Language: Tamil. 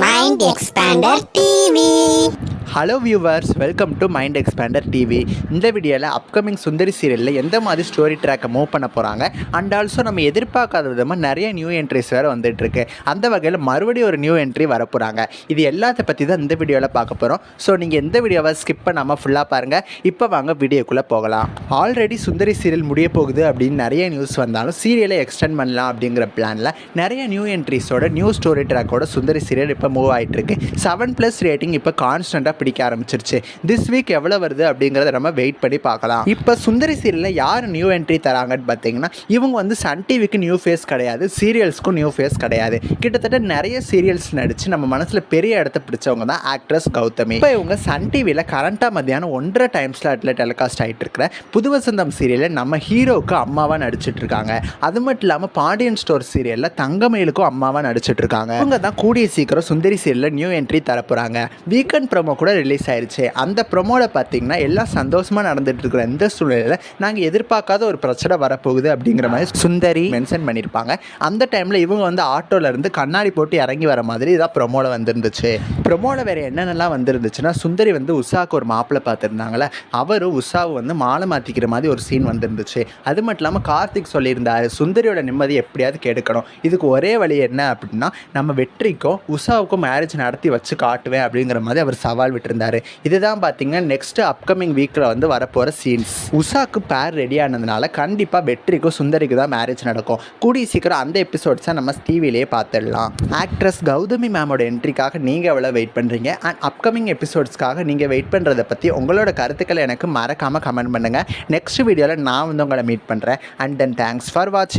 Mind expander TV hello viewers welcome to mind expander TV இந்த வீடியோவில் அப்கமிங் சுந்தரி சீரியலில் எந்த மாதிரி ஸ்டோரி ட்ராக்கை மூவ் பண்ண போகிறாங்க அண்ட் ஆல்சோ நம்ம எதிர்பார்க்காத விதமாக நிறைய நியூ என்ட்ரிஸ் வேறு வந்துட்டுருக்கு. அந்த வகையில் மறுபடியும் ஒரு நியூ என்ட்ரி வரப்போகிறாங்க இது எல்லாத்த பற்றி தான் இந்த வீடியோவில் பார்க்க போகிறோம் ஸோ நீங்கள் எந்த வீடியோவை ஸ்கிப் பண்ணாமல் ஃபுல்லாக பாருங்கள் இப்போ வாங்க வீடியோக்குள்ளே போகலாம். ஆல்ரெடி சுந்தரி சீரியல் முடிய போகுது அப்படின்னு நிறைய நியூஸ் வந்தாலும் சீரியலை எக்ஸ்டெண்ட் பண்ணலாம் அப்படிங்கிற பிளானில் நிறைய நியூ என்ட்ரிஸோட நியூ ஸ்டோரி ட்ராக்கோட சுந்தரி சீரியல் இப்போ மூவ் ஆகிட்டு இருக்கு செவன் ப்ளஸ் ரேட்டிங் இப்போ கான்ஸ்டண்ட்டாக பிடிக்க ஆரம்பிச்சிருச்சு. திஸ் வீக் எவ்வளோ வருது அப்படிங்கிறத நம்ம வெயிட் பண்ணி பார்க்கலாம். இப்போ சுந்தரி சீரியலில் யார் நியூ என்ட்ரி தராங்கன்னு பார்த்தீங்கன்னா இவங்க வந்து சன் டிவிக்கு நியூ ஃபேஸ் கிடையாது சீரியல்ஸ்க்கும் நியூ ஃபேஸ் கிடையாது. கிட்டத்தட்ட நிறைய சீரியல்ஸ் நடித்து நம்ம மனசில் பெரிய இடத்த பிடிச்சவங்க தான் ஆக்ட்ரஸ் கௌதமி. இப்போ இவங்க சன் டிவியில் கரண்ட்டாக மத்தியானம் ஒன்றரை டைம் ஸ்லாட்டில் டெலிகாஸ்ட் ஆகிட்டு இருக்கிற புது வசந்தம் சீரியலில் நம்ம ஹீரோவுக்கு அம்மாவாக நடிச்சிட்டு இருக்காங்க. அது மட்டும் இல்லாமல் பாண்டியன் ஸ்டோர் சீரியலில் தங்கமயிலுக்கும் அம்மாவாக நடிச்சிட்டு இருக்காங்க. இவங்க தான் கூடிய சீக்கிரம் சுந்தரி சீரியலில் நியூ என்ட்ரி தரப்போகிறாங்க வீக்கெண்ட் ப்ரோமோ கூட ரிலீஸ் ஆயிருச்சு. அந்த ப்ரோமோவில் பார்த்தீங்கன்னா எல்லாம் சந்தோஷமாக நடந்துட்டு இருக்கிற இந்த சூழ்நிலையில் நாங்கள் எதிர்பார்க்காத ஒரு பிரச்சனை வரப்போகுது அப்படிங்கிற மாதிரி சுந்தரி. மென்ஷன் பண்ணியிருப்பாங்க அந்த டைமில் இவங்க வந்து ஆட்டோல இருந்து கண்ணாடி போட்டு இறங்கி வர மாதிரி இதான் ப்ரோமோவில் வந்துருந்துச்சு. ப்ரோமோவில் வேறு என்னென்னலாம் வந்துருந்துச்சுன்னா சுந்தரி வந்து உஷாக்கு ஒரு மாப்பிள்ளை பார்த்துருந்தாங்களே அவரும் உஷாவை வந்து மாலை மாற்றிக்கிற மாதிரி ஒரு சீன் வந்துருந்துச்சு. அது மட்டும் இல்லாமல் கார்த்திக் சொல்லியிருந்தாரு சுந்தரியோட நிம்மதி எப்படியாவது கெடுக்கணும். இதுக்கு ஒரே வழி என்ன அப்படின்னா நம்ம வெற்றிக்கும் உஷாவுக்கும் மேரேஜ் நடத்தி வச்சு காட்டுவேன் அப்படிங்கிற மாதிரி அவர் சவால் விட்டுருந்தாரு இதுதான் பார்த்தீங்கன்னா நெக்ஸ்ட் அப்கமிங் வீக்கில் வந்து வரப்போகிற சீன்ஸ் உஷாக்கு பேர் ரெடி ஆனதுனால கண்டிப்பாக வெற்றிக்கும் சுந்தரிக்கு தான் மேரேஜ் நடக்கும். கூடிய சீக்கிரம் அந்த எபிசோட்ஸை நம்ம டிவிலேயே பார்த்துடலாம் ஆக்ட்ரஸ் கௌதமி மேமோட என்ட்ரிக்காக நீங்கள் எவ்வளோ வெயிட் பண்ணுறீங்க அண்ட் அப்கமிங் எபிசோட்ஸ்க்காக நீங்கள் வெயிட் பண்ணுறதை பற்றி உங்களோட கருத்துக்களை எனக்கு மறக்காமல் கமெண்ட் பண்ணுங்கள் நெக்ஸ்ட் வீடியோவில் நான் வந்து உங்களை மீட் பண்ணுறேன் அண்ட் தென் தேங்க்ஸ் ஃபார் வாட்சிங்